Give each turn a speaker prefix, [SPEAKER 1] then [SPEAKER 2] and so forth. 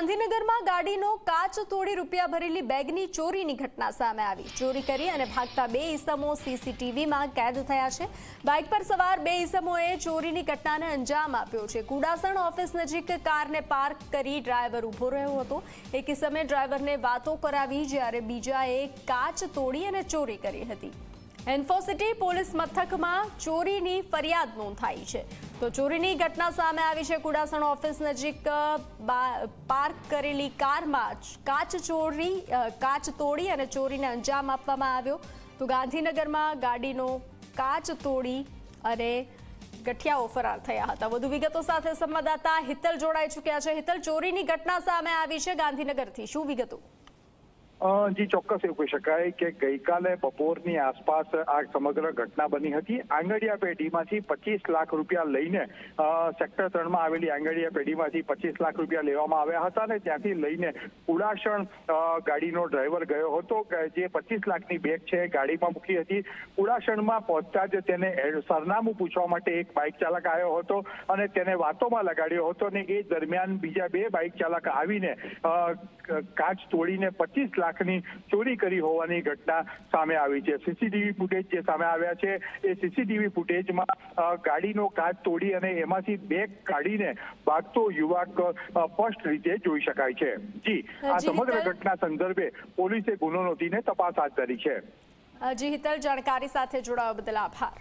[SPEAKER 1] ગાંધીનગરમાં ગાડીનો કાચ તોડી રૂપિયા ભરેલી બેગની ચોરીની ઘટના સામે આવી. ચોરી કરી અને ભાગતા બે ઈસમો સીસીટીવીમાં કેદ થયા છે. બાઇક પર સવાર બે ઈસમોએ ચોરીની ઘટનાને અંજામ આપ્યો છે. કુડાસણ ઓફિસ નજીક કારને પાર્ક કરી ડ્રાઈવર ઊભો રહ્યો હતો. એક ઇસમે ડ્રાઈવરને વાતો કરાવી જ્યારે બીજાએ કાચ તોડી અને ચોરી કરી હતી. એન્ફોસિટી પોલીસ મથકમાં ચોરીની ફરિયાદ નોંધાઈ છે. તો ચોરીની ઘટના સામે આવી છે. કુડાસણ ઓફિસ નજીક પાર્ક કરેલી કારમાં કાચ ચોરી કાચ તોડી અને ચોરીને અંજામ આપવામાં આવ્યો. તો ગાંધીનગરમાં ગાડીનો કાચ તોડી અને ગઠિયાઓ ફરાર થયા હતા. વધુ વિગતો સાથે સંવાદદાતા હિતલ જોડાઈ ચૂક્યા છે. હિતલ, ચોરીની ઘટના સામે આવી છે ગાંધીનગરથી. શું વિગતો?
[SPEAKER 2] જી, ચોક્કસ એવું કહી શકાય કે ગઈકાલે બપોરની આસપાસ આ સમગ્ર ઘટના બની હતી. આંગડિયા પેઢીમાંથી પચીસ લાખ રૂપિયા લઈને સેક્ટર ત્રણમાં આવેલી આંગડિયા પેઢીમાંથી પચીસ લાખ રૂપિયા લેવામાં આવ્યા હતા અને ત્યાંથી લઈને ઉડાસણ ગાડીનો ડ્રાઈવર ગયો હતો જે પચીસ લાખની બેગ છે ગાડીમાં મૂકી હતી. ઉડાસણમાં પહોંચતા જ તેને સરનામું પૂછવા માટે એક બાઇક ચાલક આવ્યો હતો અને તેને વાતોમાં લગાડ્યો હતો અને એ દરમિયાન બીજા બે બાઇક ચાલક આવીને કાચ તોડીને પચીસ લાખની ચોરી કરી હોવાની ઘટના સામે આવી છે. સીસીટીવી ફૂટેજ જે સામે આવ્યા છે એ સીસીટીવી ફૂટેજમાં ગાડીનો કાચ તોડી અને એમાંથી બેગ કાઢીને ભાગતો યુવક સ્પષ્ટ રીતે જોઈ શકાય છે. જી આ સમગ્ર ઘટના સંદર્ભે પોલીસે ગુનો નોંધીને તપાસ હાથ ધરી છે.
[SPEAKER 1] જી હિતલ જાણકારી સાથે જોડાવા બદલ આભાર.